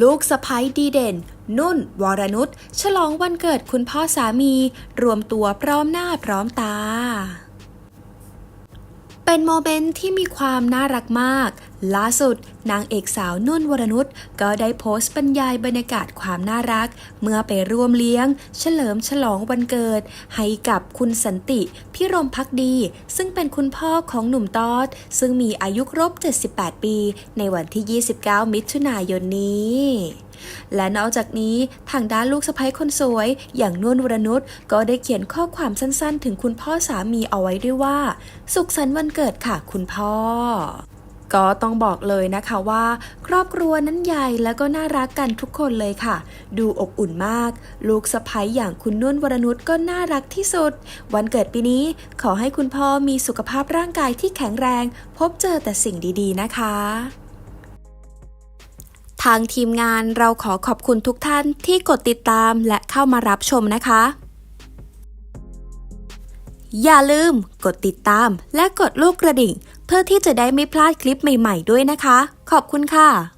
ลูกสะพ้ยดีเด่น นุ่น วรนุชฉลองวันเกิดคุณพ่อสามี รวมตัวพร้อมหน้าพร้อมตา เป็นโมเมนต์ที่มีความน่ารักมาก ล่าสุด นางเอกสาวนุ่นวรนุชก็ได้โพสต์บรรยายบรรยากาศความน่ารัก เมื่อไปร่วมเลี้ยง เฉลิมฉลองวันเกิด ให้กับคุณสันติพิรมพักดี ซึ่งเป็นคุณพ่อของหนุ่มตอด ซึ่งมีอายุครบ 78 ปี ในวันที่ 29 มิถุนายนนี้ และนอกจากนี้ทางด้านลูกสะใภ้คนสวย อย่างนุ่นวรนุชก็ได้เขียนข้อความสั้นๆ ถึงคุณพ่อสามีเอาไว้ด้วยว่า สุขสันต์วันเกิดค่ะคุณพ่อก็ต้องบอกเลยนะคะว่า ครอบครัวนั้นใหญ่แล้วก็น่ารักกันทุกคนเลยค่ะ ดูอบอุ่นมาก ลูกสะใภ้อย่างคุณนุ่นวรนุชก็น่ารักที่สุด วันเกิดปีนี้ขอให้คุณพ่อมีสุขภาพร่างกายที่แข็งแรง พบเจอแต่สิ่งดีๆนะคะ ทางทีมงานเราขอขอบคุณทุกท่านที่กดติดตามและเข้ามารับชมนะคะ อย่าลืมกดติดตามและกดลูกกระดิ่ง เพื่อที่จะได้ไม่พลาดคลิปใหม่ ๆ ด้วยนะคะ ขอบคุณค่ะ